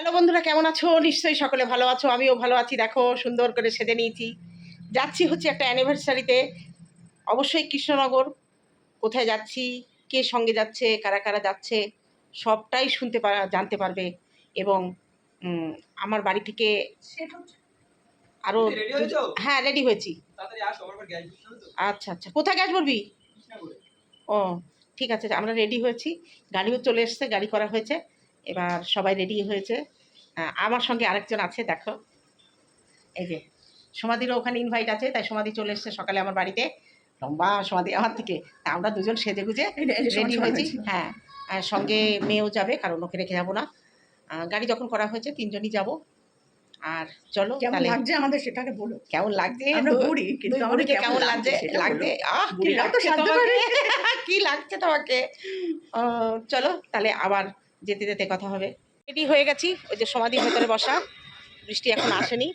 Hello বন্ধুরা কেমন আছো? নিশ্চয়ই সকলে ভালো আছো। আমিও ভালো আছি। দেখো সুন্দর করে সেজে নিয়েছি। যাচ্ছি হচ্ছে একটা অ্যানিভার্সারিতে অবশ্যই কৃষ্ণনগর। কোথায় যাচ্ছি? কে সঙ্গে যাচ্ছে? কারা কারা যাচ্ছে? সবটাই শুনতে পারা জানতে পারবে। এবং আমার বাড়ি থেকে আরও হ্যাঁ রেডি হয়েছি। আচ্ছা আচ্ছা। কোথায় গ্যাস ভরবি ও ঠিক আছে আমরা রেডি হয়েছি। গাড়িও চলে এসছে গাড়ি করা হয়েছে। এবার সবাই রেডি হয়েছে। আমার সঙ্গে আরেকজন আছে দেখো। এই যে সমাধিরও ওখানে ইনভাইট আছে তাই সমাধি চলে এসছে সকালে আমার বাড়িতে। লম্বা সমাধি আমার থেকে আমরা দুজন সেজে গুজে রেডি হয়েছি। হ্যাঁ আর সঙ্গে মেয়েও যাবে কারণ ওকে রেখে যাব না। গাড়ি যখন করা হয়েছে তিনজনই যাব। আর চলো কেমন লাগছে আমাদের সেটাকে বলো? কেমন লাগছে? আমরা বুড়ি, কিন্তু দুই আমাদের কেমন লাগছে লাগছে আহ কি লাগছে তোমাকে? চলো তাহলে আবার যেতে যেতে কথা হবে। রেডি হয়ে গেছি, ওই যে সমাধির ভেতরে বসা। বৃষ্টি এখন আসেনি।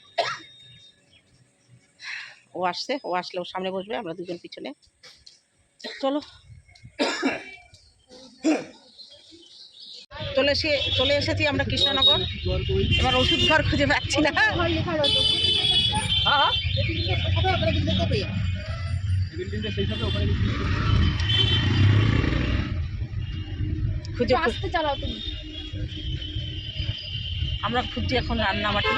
ও আসছে, ও আসলে ও সামনে বসবে, আমরা দুজন পিছনে। চলো। চলে এসে, চলে এসেছি আমরা কৃষ্ণনগর। এবার ওষুধ ঘর খুঁজে পাচ্ছি না। হ্যাঁ এই বিল্ডিংটা সেই সাথে ওখানে খুঁজে আস্তে চালাও তুমি। আমরা খুঁজছি এখন রান্নাবাটি।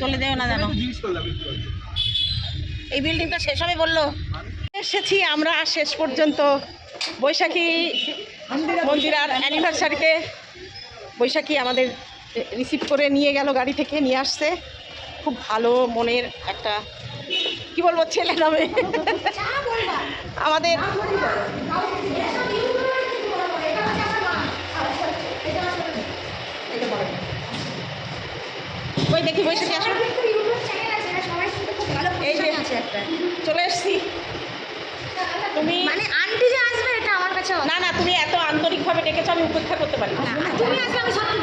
চলে যাও না জানো। এই বিল্ডিংটা শেষ হবে বলল। এসেছি আমরা শেষ পর্যন্ত। বৈশাখী মন্দিরার অ্যানিভার্সারিতে বৈশাখী আমাদের রিসিভ করে নিয়ে গেল গাড়ি থেকে নিয়ে আসছে। খুব ভালো মনের একটা কি বলব ছেলে নামে। আমাদের ওই দেখি বৈশাখী আসো। এই যে চলে এসছি। তুমি মানে আন্টি যে আসবে এটা আমার কাছে না না তুমি এত আন্তরিকভাবে ডেকেছো আমি উপেক্ষা করতে পারি না। তুমি আসলে আমি সত্যি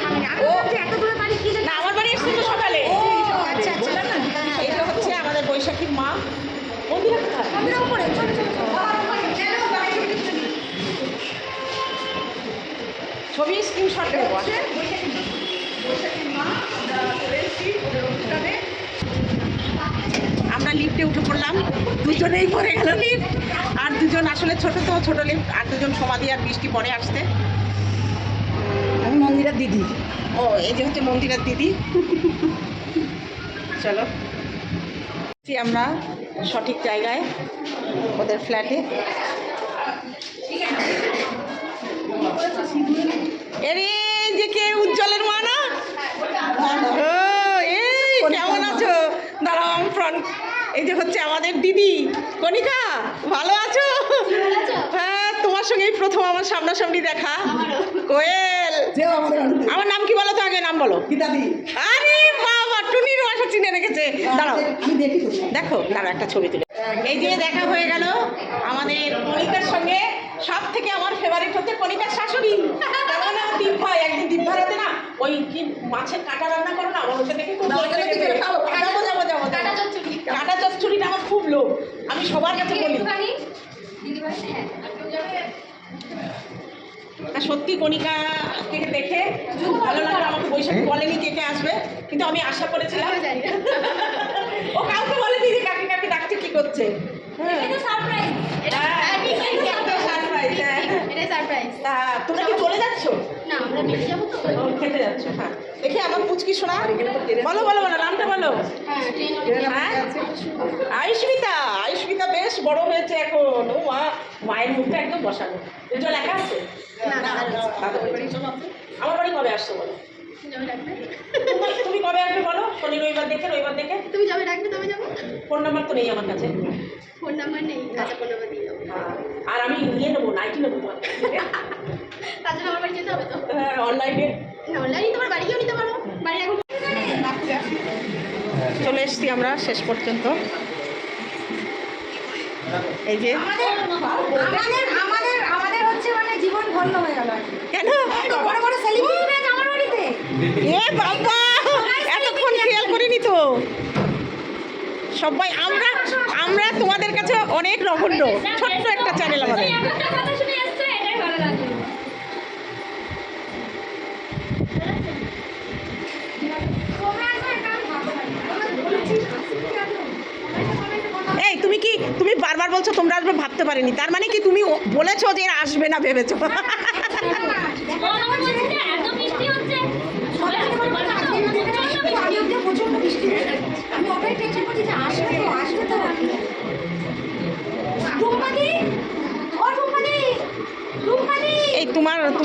ছবি স্ক্রিনশট দেবো আমরা লিফটে উঠে পড়লাম। দুজনেই পড়ে গেল লিফট। আর দুজন আসলে ছোট তো ছোট লিফট। আর দুজন সমাধি আর বৃষ্টি পরে আসতে। আমি মন্দিরের দিদি। ও এই যে হচ্ছে মন্দিরের দিদি। চলো। আমরা সঠিক জায়গায় ওদের ফ্ল্যাটে এরে যে কে উজ্জ্বলের মা না? ও এই কেমন আছো? দাঁড়াও আমি ফ্রন্ট এই যে হচ্ছে আমাদের দিদি। কণিকা ভালো আছো? হ্যাঁ তোমার সঙ্গে এই প্রথম আমার সামনাসামনি দেখা। কোয়েল আমার নাম কি বলো তো আগে? নাম বলো। আরে বাবা টুনির বাসা চিনে রেখেছে। দাঁড়াও। দেখো দাঁড়াও একটা ছবি তুলে। এই যে দেখা হয়ে গেল আমাদের কণিকার সঙ্গে। সব থেকে আমার ফেভারিট হচ্ছে কণিকার শাশুড়ি। মানে দীপ ভাই একদিন দীপ ভাইরাতে না ওই কি মাছের কাটা রান্না করো না আমার ওটা দেখে খুব। যাব যাব যাব কাটা চচ্চড়ি। কাটা চচ্চড়িটা আমার খুব লোভ আমি সবার কাছে বলি। হ্যাঁ তা সত্যি কণিকাকে দেখে খুব ভালো লাগল আমাকে বৈশাখী বলেনি কে কে আসবে কিন্তু আমি আশা করেছিলাম। না। ও কাউকে বলেনি যে কাকে কাকে ডাকছে কি করছে। হ্যাঁ। এটা সারপ্রাইজ এটা হ্যাঁ, ঠিক আছে একটা surprise, হ্যাঁ। এটা সারপ্রাইজ তা তোমরা কি চলে যাচ্ছ? না আমরা বেরিয়ে যাব তো। খেতে যাচ্ছ হ্যাঁ। দেখি আমার পুচকি শোনা বলো বলো বলো নামটা বলো। হ্যাঁ হ্যাঁ। আয়ুষ্মিতা আয়ুষ্মিতা বেশ বড় হয়েছে এখন। ও মা মায়ের মুখটা একদম বসানো। একা আছে। আমার বাড়ি কবে আসছো বলো? যাবে ডাকবে তুমি কবে আসবে বলো? শনি রবিবার দেখে রবিবার দেখে। তুমি যাবে ডাকবে তবে যাব। ফোন নাম্বার তো নেই আমার কাছে। ফোন নাম্বার নেই আচ্ছা ফোন নাম্বার দিয়ে হ্যাঁ, আর আমি নিয়ে নেব নাইটি নেব তোমার তার জন্য আমার বাড়ি যেতে হবে তো। হ্যাঁ, অনলাইনে অনলাইনে তোমার বাড়ি গিয়েও নিতে পারো। বাড়ি এখন চলে এসছি আমরা শেষ পর্যন্ত। এই যে আমাদের আমাদের আমাদের হচ্ছে মানে জীবন ধন্য হয়ে গেল কেন? বড় বড় সেলিব্রিটি এ বাবা, এতক্ষণ খেয়াল করিনি তো। সবাই, আমরা আমরা তোমাদের কাছে অনেক নগণ্য ছোট্ট একটা চ্যানেল আমাদের। এই, তুমি কি, তুমি বারবার বলছো তোমরা আসবে, ভাবতে পারিনি। তার মানে কি তুমি বলেছ যে আসবে না ভেবেছো?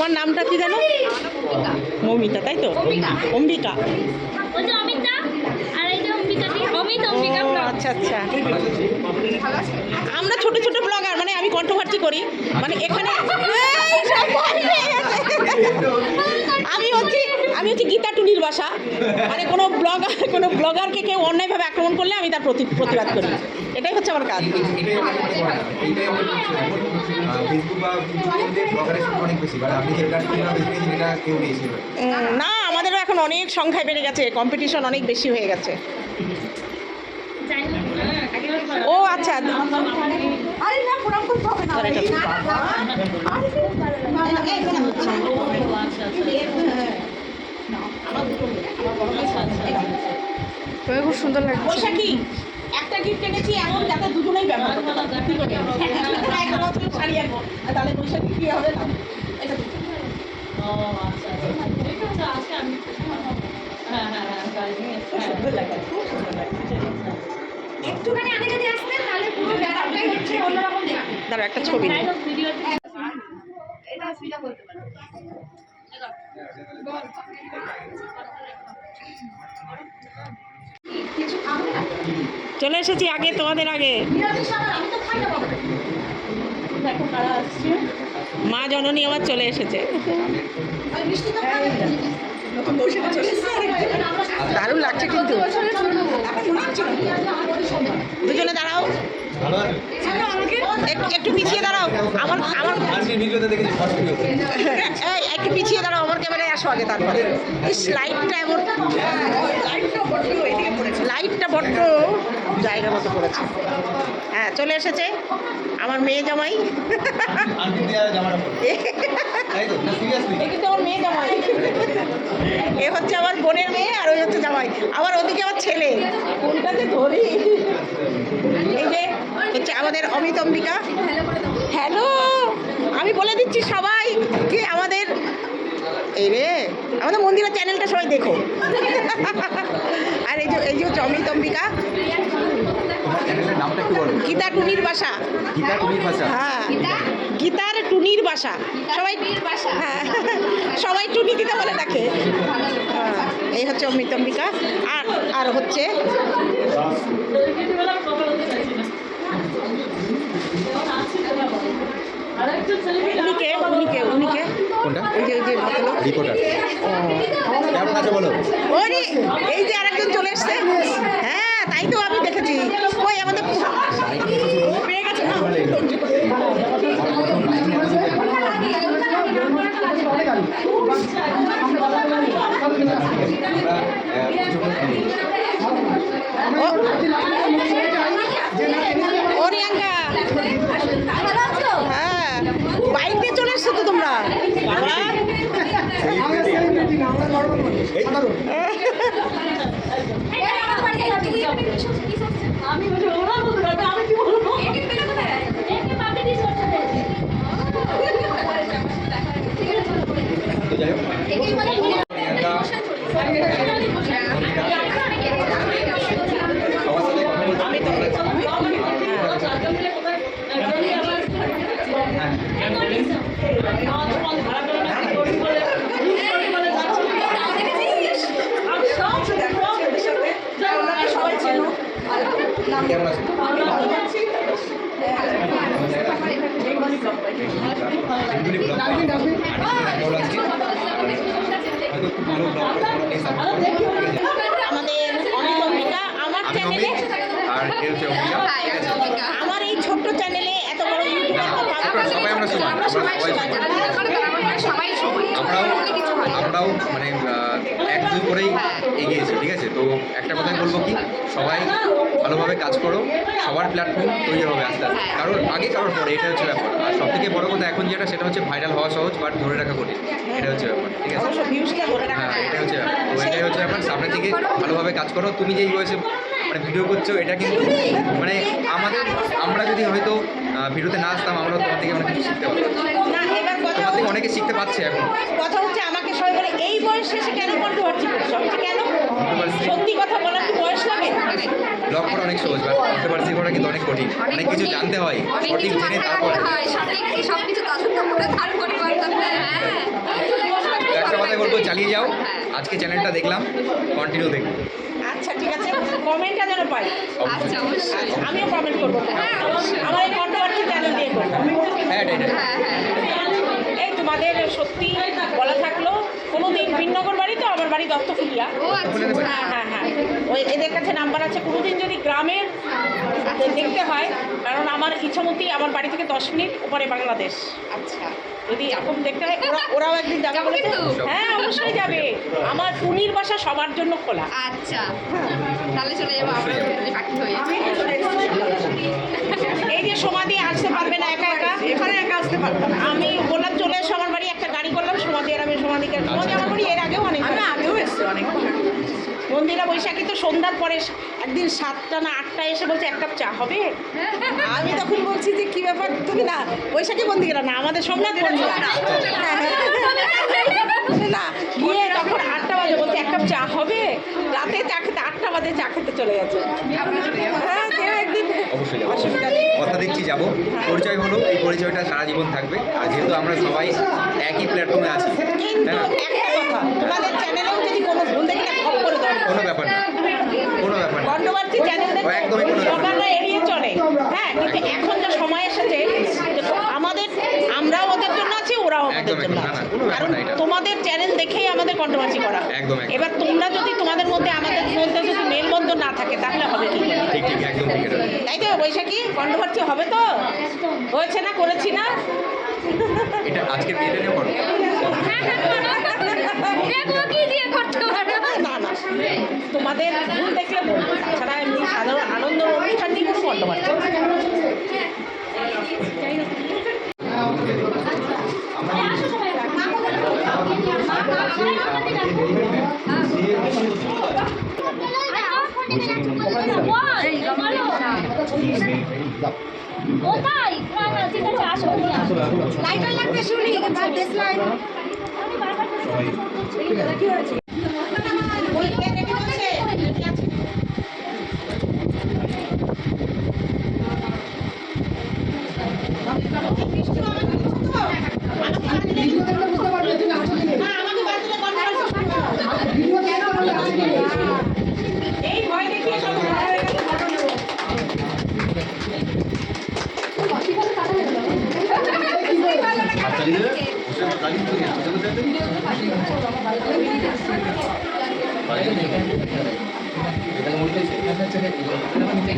তোমার নামটা কি জানো মৌমিতা তাই তো? অম্বিকা। আচ্ছা আচ্ছা। আমরা ছোট ছোট ব্লগার মানে আমি কন্ট্রোভার্সি করি। মানে এখানে এই, সব ভয় পেয়ে গেছে। আমি হচ্ছি গীতা টুনির বাসা মানে কোনো ব্লগার কোনো ব্লগারকে কেউ অন্যায়ভাবে আক্রমণ করলে আমি তার প্রতি প্রতিবাদ করি এটাই হচ্ছে আমার কাজ মনে হয় না। মনে আমাদেরও এখন অনেক সংখ্যায় বেড়ে গেছে কম্পিটিশন অনেক বেশি হয়ে গেছে। ও আচ্ছা আরে না না। না, না, না। হচ্ছে। খুব সুন্দর লাগছে। বৈশাখী একটা গিফট এনেছি এমন যাতে দুজনেই ব্যবহার করতে পারবে। কি বছর শাড়ি আনব আর তাহলে বৈশাখী কি হবে? না এটা দিতে হবে। খুব সুন্দর লাগছে খুব সুন্দর লাগছে। একটুখানি আগে যদি আসতেন তাহলে পুরো ব্যাপারটাই হচ্ছে অন্যরকম দেখতে দাঁড়া একটা ছবি এটা অসুবিধা করতে পারে। না চলে এসেছি আগে তোমাদের আগে। নিরামিষ আবার আমি তো খাই না বাবা দেখো কারা আসছে মা জননী আমার চলে এসেছে। দারুণ লাগছে কিন্তু। দুজনে দাঁড়াও। একটু পিছিয়ে দাঁড়াও। আমার আমার একটু পিছিয়ে দাঁড়াও। আসো আগে তারপরে এই লাইটটা এমন লাইটটা বড্ড পড়েছে জায়গা মতো করেছে। হ্যাঁ চলে এসেছে আমার মেয়ে জামাই। আমার মেয়ে জামাই এ হচ্ছে আমার বোনের মেয়ে আর ওই হচ্ছে জামাই। আবার ওদিকে আমার ছেলে। কোনটাতে ধরি? এই যে হচ্ছে আমাদের অমিত অম্বিকা। হ্যালো। আমি বলে দিচ্ছি সবাই কি আমাদের এই রে আমাদের মন্দিরের চ্যানেলটা সবাই দেখো। আর এই যে এই যে একটু বলো। গীতা টুনির বাসা। গীতা টুনির ভাষা হ্যাঁ। গীতার টুনির বাসা। সবাই হ্যাঁ। সবাই টুনি দিতে বলে তাকে। হ্যাঁ, এই হচ্ছে অমিত অম্বিকা। আর আর হচ্ছে উনিকে উনিকে উনিকে। কোনটা? ওই যে ওই যে ভদ্রলোক রিপোর্টার। কেমন আছে বলো? ওরে এই যে আরেকজন চলে এসছে। হ্যাঁ তাই তো আমি দেখেছি। ওই আমাদের পেয়ে গেছে না ও রিয়াঙ্কা ভালো আছো হ্যাঁ বাইক দিয়ে চলে এসছো তো তোমরা বাবা এই আমার বাড়ি যাবে কি হবে কি করছে আমি বলি ওরা বলতে পারবে আমি কি বলব একে পেলে কোথায় একে পাবে কি করছে তো যাই হোক একে মানে প্রিয়াঙ্কা সবার সাথে কথা বলতে আমি তো কেমন আছো এগুলি ব্লগ হয়তো খুব ভালো আমার চ্যানেলে আর এ হচ্ছে অম্বিকা আমার এই ছোট্ট চ্যানেলে এত বড় ইউটিউবার তো পাবো আমরা সবাই আমরা সমান সবাই সমান আমরাও আমরাও মানে এক দুই করেই এগিয়েছি ঠিক আছে তো একটা কথাই বলব কি সবাই ভালোভাবে কাজ করো সবার প্ল্যাটফর্ম তৈরি হবে আস্তে আস্তে কারোর আগে কারোর পরে এটা হচ্ছে ব্যাপার আর সব থেকে বড় কথা এখন যেটা সেটা হচ্ছে ভাইরাল হওয়া সহজ বাট ধরে রাখা কঠিন এটা হচ্ছে ব্যাপার ঠিক আছে হ্যাঁ এটা হচ্ছে ব্যাপার তো এটাই হচ্ছে ব্যাপার সামনে থেকে ভালোভাবে কাজ করো তুমি যেই বয়সে মানে ভিডিও করছ এটা কিন্তু মানে আমাদের আমরা যদি হয়তো ভিডিওতে না আসতাম আমরা তোমার থেকে অনেক কিছু শিখতে পারতাম। না এবার কথা তোমার থেকে অনেকে শিখতে পাচ্ছে এখন। কথা হচ্ছে আমাকে সবাই বলে এই বয়স শেষে কেন কন্ট্রোভার্সি করছ? কেন? সত্যি কথা বলার কি বয়স লাগে ব্লগ করা অনেক সহজ বাট কন্ট্রোভার্সি করা কিন্তু অনেক কঠিন। অনেক কিছু জানতে হয় সঠিক জেনে তারপর। হয় সবকিছু করে তারপরে হ্যাঁ একটা কথা বলব চালিয়ে যাও। আজকে চ্যানেলটা দেখলাম কন্টিনিউ দেখব। আচ্ছা ঠিক আছে কমেন্টটা যেন পাই। আচ্ছা অবশ্যই। আচ্ছা, আমিও কমেন্ট করব। হ্যাঁ, আমার এই কন্ট্রোভার্সি চ্যানেল দিয়ে করব? হ্যাঁ। হ্যাঁ এই তোমাদের সত্যি বলা থাকল কোনো দিন ভিন্নগর বাড়ি তো আমার বাড়ি দত্তফুলিয়া। ও আচ্ছা হ্যাঁ হ্যাঁ। হ্যাঁ ওই এদের কাছে নাম্বার আছে কোনোদিন যদি গ্রামের দেখতে হয় কারণ আমার ইচ্ছামতি আমার বাড়ি থেকে দশ মিনিট ওপারে বাংলাদেশ। আচ্ছা। যদি এখন দেখতে হয় ওরা ওরাও একদিন যাবে বলেছে? হ্যাঁ অবশ্যই যাবে। আমার পুনির বাসা সবার জন্য খোলা। আচ্ছা। তাহলে চলে যাব আমরা পাখি হয়ে এই যে সমাধি আসতে পারবে না একা একা? এখানে একা আসতে পারবে না। আমি বললাম চলে এসো আমার করলাম সমাধি আর আমি সমাধিকে সমাধি আমার বাড়ি এর আগেও অনেক আমি আগেও এসছি অনেক। মন্দিরা বৈশাখী তো সন্ধ্যার পরে একদিন সাতটা না আটটা এসে বলছে এক কাপ চা হবে? আমি তখন বলছি যে কি ব্যাপার? তুমি না বৈশাখী মন্দিরা না আমাদের সোমনাথ মন্দিরা। না গিয়ে তখন আটটা বাজে বলছে এক কাপ চা হবে? রাতে চা খেতে আটটা বাজে চা খেতে চলে গেছে। অবশ্যই যাব। কথা দিচ্ছি যাব। পরিচয় হলো এই পরিচয়টা সারা জীবন থাকবে। আর যেহেতু আমরা সবাই একই প্ল্যাটফর্মে আছি কোনো ব্যাপার না। কোনো ব্যাপার না। একদমই কোনো ব্যাপার না। এড়িয়ে চলে। হ্যাঁ কিন্তু এখন যা সময় এসেছে যে আমাদের আমরাও ওদের আমাদের জন্য আছে কারণ তোমাদের চ্যানেল দেখেই আমাদের কন্ট্রোভার্সি করা একদম, একদম। এবার তোমরা যদি তোমাদের মধ্যে আমাদের মধ্যে যদি মেলবন্ধন না থাকে তাহলে হবে কি করে? ঠিক ঠিক একদম ঠিক এটা তাই তো বৈশাখী কন্ট্রোভার্সি হবে তো হয়েছে না করেছি না এটা আজকের বিয়েটা নিয়ে করো হ্যাঁ হ্যাঁ করো। দেখো কি দিয়ে করতে পারো না না তোমাদের ভুল দেখলে বলব তাছাড়া এমনি সাধারণ আনন্দ অনুষ্ঠান নিয়ে কোনো কন্ট্রোভার্সি ওটাই না ঠিক আছে আসো লাইটার লাগবে শুনি দেশ লাইট আমি বারবার কি হয়েছে? এই ভয়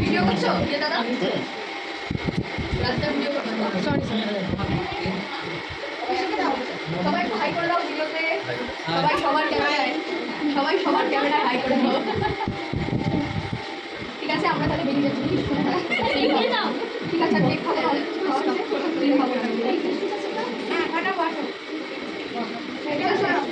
ভিডিও করছ দাদা সবাই সবার সবাই সবার ক্যামেরায় হাই করে ঠিক আছে আমরা তাহলে বেরিয়ে যাচ্ছি ঠিক আছে খাওয়া যাবে কেক খাব হ্যাঁ খাটাও আসো ঠিক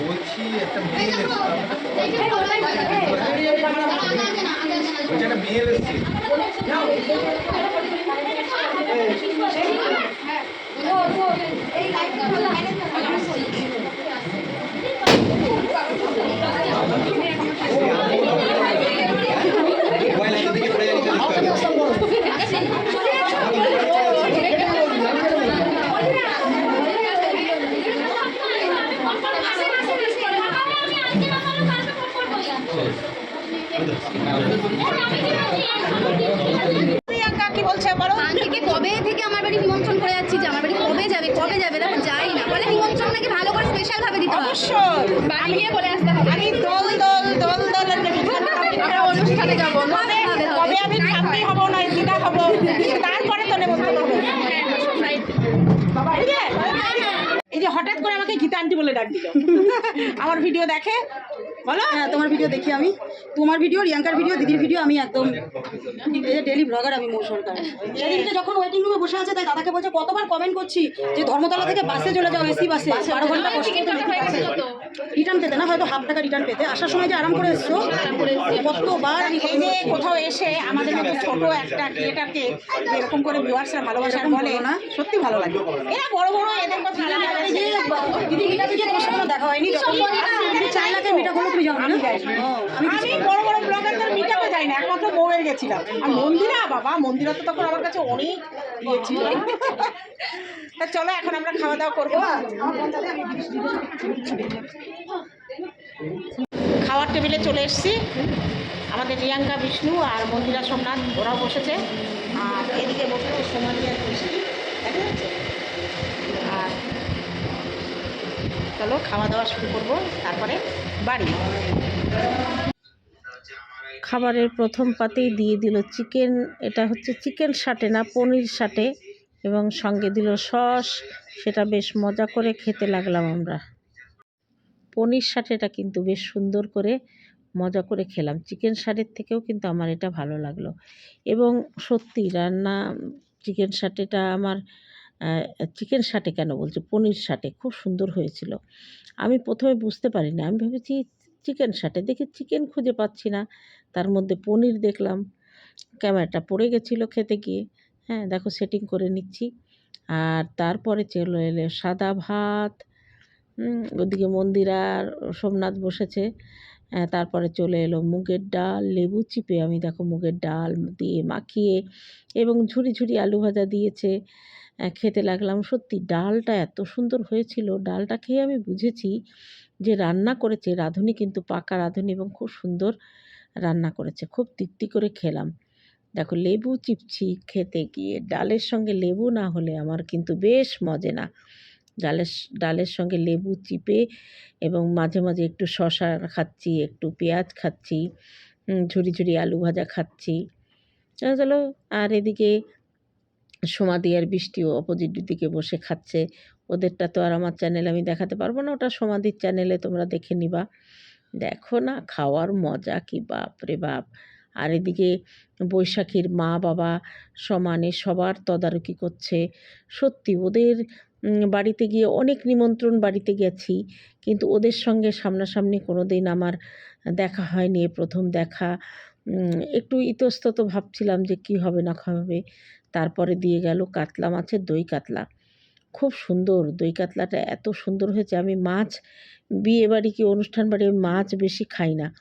বলছি একটা মেয়ে বলছি একটা মেয়ে এসেছে। মোবাইল হঠাৎ করে আমাকে গীতা আন্টি বলে ডাক দিল। আমার ভিডিও দেখে হ্যাঁ তোমার ভিডিও দেখি আমি। তোমার ভিডিও রিয়াঙ্কার ভিডিও দিদির ভিডিও আমি একদম ডেলি ব্লগার আমি মৌ সরকার। সেদিনকে যখন ওয়েটিং রুমে বসে আছে তাই দাদাকে বলছে কতবার কমেন্ট করছি যে ধর্মতলা থেকে বাসে চলে যাও এসি বাসে বারো ঘণ্টা কষ্ট রিটার্ন পেতে না হয়তো হাফ টাকা রিটার্ন পেতে। আসার সময় যে আরাম করে এসছো কতবার আমি এই যে কোথাও এসে আমাদের মতো ছোট একটা ক্রিয়েটারকে এরকম করে ভিউয়ার্সরা ভালোবাসার বলে না। সত্যি ভালো লাগে। এরা বড় বড় এদের কথা আলাদা দিদি দেখা হয়নি চার লাখের মিটা তুমি জানো না? আমি বড় বড় ব্লগারদের মিটাতে যাই না একমাত্র বউয়ের গেছিলাম। আর মন্দিরা বাবা মন্দিরা তো তখন আমার কাছে অনেক ইয়ে ছিল। তা চলো এখন আমরা খাওয়া দাওয়া করব। খাওয়ার টেবিলে চলে এসেছি। আমাদের রিয়াঙ্কা বিষ্ণু আর মন্দিরা সোমনাথ ওরাও বসেছে। আর এদিকে বসেছে সোমালি আর বৃষ্টি দেখা যাচ্ছে আর চলো, খাওয়া দাওয়া শুরু করব, তারপরে বাড়ি। খাবারের প্রথম পাতেই দিয়ে দিল চিকেন, এটা হচ্ছে চিকেন সাটে না, পনির সাটে, এবং সঙ্গে দিল সস, সেটা বেশ মজা করে খেতে লাগলাম আমরা। পনির সাটেটা কিন্তু বেশ সুন্দর করে মজা করে খেলাম। চিকেন সাটের থেকেও কিন্তু আমার এটা ভালো লাগল। এবং সত্যি রান্না, চিকেন সাটেটা আমার চিকেন সাটে কেন বলছে? পনির সাটে খুব সুন্দর হয়েছিল। আমি প্রথমে বুঝতে পারিনি। আমি ভেবেছি চিকেন সাটে দেখি চিকেন খুঁজে পাচ্ছি না। তার মধ্যে পনির দেখলাম। ক্যামেরাটা পড়ে গেছিল খেতে গিয়ে। হ্যাঁ দেখো সেটিং করে নিচ্ছি। আর তারপরে চলে এলো সাদা ভাত। ওদিকে মন্দিরা সোমনাথ বসেছে। তারপরে চলে এলো মুগের ডাল, লেবু চিপে। আমি দেখো মুগের ডাল দিয়ে মাখিয়ে এবং ঝুড়ি ঝুড়ি আলু ভাজা দিয়েছে। খেতে লাগলাম। সত্যি ডালটা এত সুন্দর হয়েছিল। ডালটা খেয়ে আমি বুঝেছি যে রান্না করেছে রাঁধুনি, কিন্তু পাকা রাঁধুনি এবং খুব সুন্দর রান্না করেছে। খুব তৃপ্তি করে খেলাম। দেখো লেবু চিপছি খেতে গিয়ে। ডালের সঙ্গে লেবু না হলে আমার কিন্তু বেশ মজে না। ডালের ডালের সঙ্গে লেবু চিপে এবং মাঝে মাঝে একটু শশা খাচ্ছি, একটু পেঁয়াজ খাচ্ছি ঝুরি ঝুরি আলু ভাজা খাচ্ছি। চলো আর এদিকে সমাধি আর বৃষ্টিও অপোজিট দিকে বসে খাচ্ছে। ওদেরটা তো আর আমার চ্যানেলে আমি দেখাতে পারব না। ওটা সমাধির চ্যানেলে তোমরা দেখে নিবা। দেখো না, খাওয়ার মজা কি বাপ রে বাপ। আর এদিকে বৈশাখীর মা বাবা সমানে সবার তদারকি করছে। সত্যি ওদের বাড়িতে গিয়ে অনেক নিমন্ত্রণ বাড়িতে গেছি। কিন্তু ওদের সঙ্গে সামনাসামনি কোনো দিন আমার দেখা হয়নি প্রথম দেখা। একটু ইতস্তত ভাবছিলাম যে কি হবে না হবে। তারপরে দিয়ে গেল কাতলা মাছের দই কাতলা। খুব সুন্দর দই কাতলাটা এত সুন্দর হয়েছে। আমি মাছ, বিয়ে বাড়ি কি অনুষ্ঠান বাড়ি মাছ বেশি খাই না।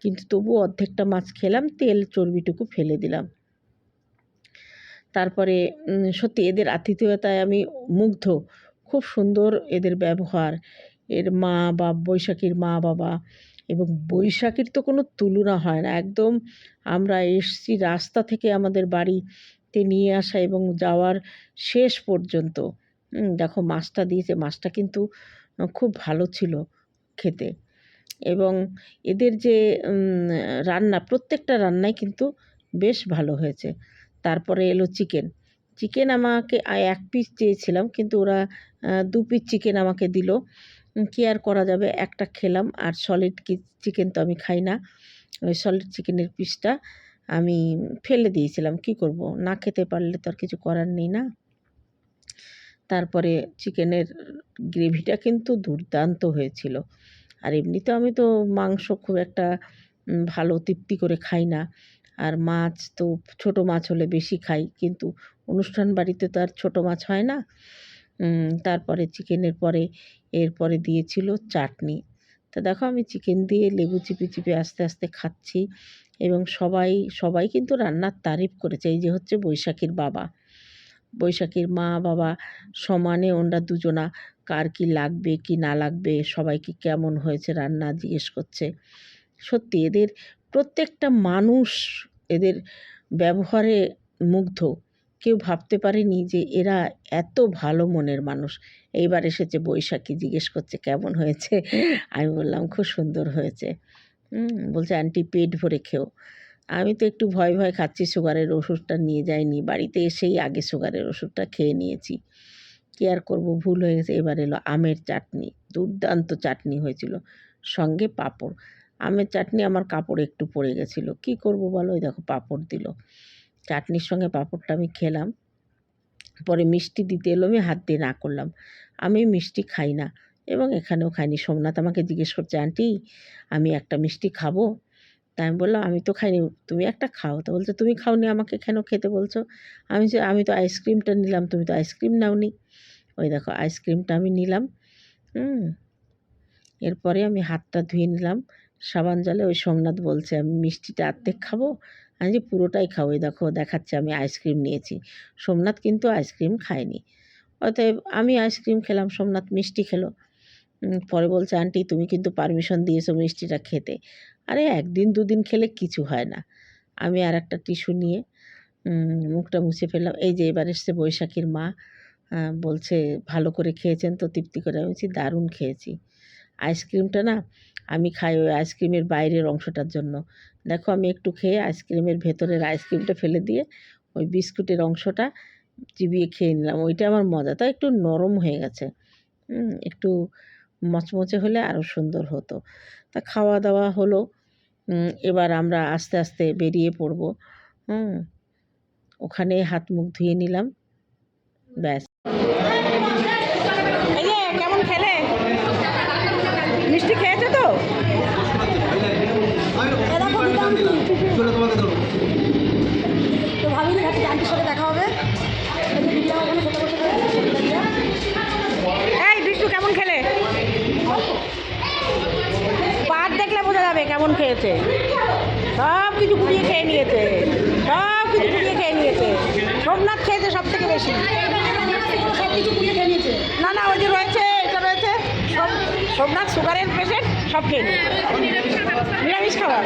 কিন্তু তবু অর্ধেকটা মাছ খেলাম, তেল চর্বিটুকু ফেলে দিলাম। তারপরে সত্যি এদের আতিথেয়তায় আমি মুগ্ধ। খুব সুন্দর এদের ব্যবহার। এর মা বা, বৈশাখীর মা বাবা এবং বৈশাখীর তো কোনো তুলনা হয় না। একদম আমরা এসছি রাস্তা থেকে আমাদের বাড়িতে নিয়ে আসা এবং যাওয়ার শেষ পর্যন্ত। দেখো মাছটা দিয়েছে, মাছটা কিন্তু খুব ভালো ছিল খেতে। এবং এদের যে রান্না, প্রত্যেকটা রান্নাই কিন্তু বেশ ভালো হয়েছে। তারপরে এলো চিকেন। চিকেন আমাকে এক পিস চেয়েছিলাম, কিন্তু ওরা দু পিস চিকেন আমাকে দিল। কি আর করা যাবে? একটা খেলাম, আর সলিড চিকেন তো আমি খাই না। ওই সলিড চিকেনের পিসটা আমি ফেলে দিয়েছিলাম, কি করব? না খেতে পারলে তো আর কিছু করার নেই না? তারপরে চিকেনের গ্রেভিটা কিন্তু দুর্দান্ত হয়েছিল। আর এমনিতে আমি তো মাংস খুব একটা ভালো তৃপ্তি করে খাই না। আর মাছ তো ছোট মাছ হলে বেশি খাই, কিন্তু অনুষ্ঠান বাড়িতে তো আর ছোট মাছ হয় না। তারপরে চিকেনের পরে এরপরে দিয়েছিল চাটনি। তো দেখো আমি চিকেন দিয়ে লেবু চিপে চিপে আস্তে আস্তে খাচ্ছি এবং সবাই সবাই কিন্তু রান্নার তারিফ করেছে। এই যে হচ্ছে বৈশাখীর বাবা। বৈশাখীর মা, বাবা সমানে ওনারা দুজনা কার কি লাগবে, কি না লাগবে সবাইকে কেমন হয়েছে রান্না জিজ্ঞেস করছে। সত্যি এদের প্রত্যেকটা মানুষ এদের ব্যবহারে মুগ্ধ। কেউ ভাবতে পারেনি যে এরা এত ভালো মনের মানুষ। এইবার এসেছে বৈশাখী, জিজ্ঞেস করছে, কেমন হয়েছে? আমি বললাম, খুব সুন্দর হয়েছে। বলছে, আন্টি, পেট ভরে খেও। আমি তো একটু ভয় ভয় খাচ্ছি, সুগারের ওষুধটা নিয়ে যাইনি। বাড়িতে এসেই আগে সুগারের ওষুধটা খেয়ে নিয়েছি। কী আর করব, ভুল হয়ে গেছে। এবার এলো আমের চাটনি, দুর্দান্ত চাটনি হয়েছিল, সঙ্গে পাঁপড়। আমের চাটনি আমার কাপড় একটু পড়ে গেছিল। কী করব বলো? ওই দেখো, পাঁপড় দিল। চাটনির সঙ্গে পাঁপড়টা আমি খেলাম। পরে মিষ্টি দিতে এলো, আমি হাত দিয়ে না করলাম। আমি মিষ্টি খাই না এবং এখানেও খাইনি। সোমনাথ আমাকে জিজ্ঞেস করছে, আন্টি, আমি একটা মিষ্টি খাব? তাই আমি বললাম, আমি তো খাইনি, তুমি একটা খাও। তো বলছে, তুমি খাওনি, আমাকে কেন খেতে বলছো? আমি যে, আমি তো আইসক্রিমটা নিলাম, তুমি তো আইসক্রিম নাওনি। ওই দেখো, আইসক্রিমটা আমি নিলাম, হুম। এরপরে আমি হাতটা ধুয়ে নিলাম, সাবান জলে ওই সোমনাথ বলছে, আমি মিষ্টিটা আর্ধেক খাব আমি যে পুরোটাই খাব এই দেখো, দেখাচ্ছে আমি আইসক্রিম নিয়েছি। সোমনাথ কিন্তু আইসক্রিম খায়নি। অতএব আমি আইসক্রিম খেলাম, সোমনাথ মিষ্টি খেলো। পরে বলছে, আন্টি, তুমি কিন্তু পারমিশন দিয়েছ মিষ্টিটা খেতে। আরে, একদিন দুদিন খেলে কিছু হয় না। আমি আর একটা টিস্যু নিয়ে মুখটা মুছে ফেললাম। এই যে এবার এসছে বৈশাখীর মা বলছে, ভালো করে খেয়েছেন তো? তৃপ্তি করে আমি বলছি, দারুণ খেয়েছি। আইসক্রিমটা না, আমি খাই ওই আইসক্রিমের বাইরের অংশটার জন্য। দেখো আমি একটু খেয়ে আইসক্রিমের ভেতরের আইসক্রিমটা ফেলে দিয়ে ওই বিস্কুটের অংশটা চিবিয়ে খেয়ে নিলাম। ওইটা আমার মজা। তাই একটু নরম হয়ে গেছে। একটু মচমচে হলে আরও সুন্দর হতো। তা খাওয়া দাওয়া হলো। এবার আমরা আস্তে আস্তে বেরিয়ে পড়ব। হুম, ওখানে হাত মুখ ধুয়ে নিলাম। ব্যাস। কেমন খেয়েছে? সব কিছু কুড়িয়ে খেয়ে নিয়েছে। সব কিছু কুড়িয়ে খেয়ে নিয়েছে। সোমনাথ খেয়েছে সব থেকে বেশি। না না, ওই যে রয়েছে, এটা রয়েছে সব সোমনাথ সুগারের পেশেন্ট সব খেয়ে নিয়েছে। নিরামিষ খাবার।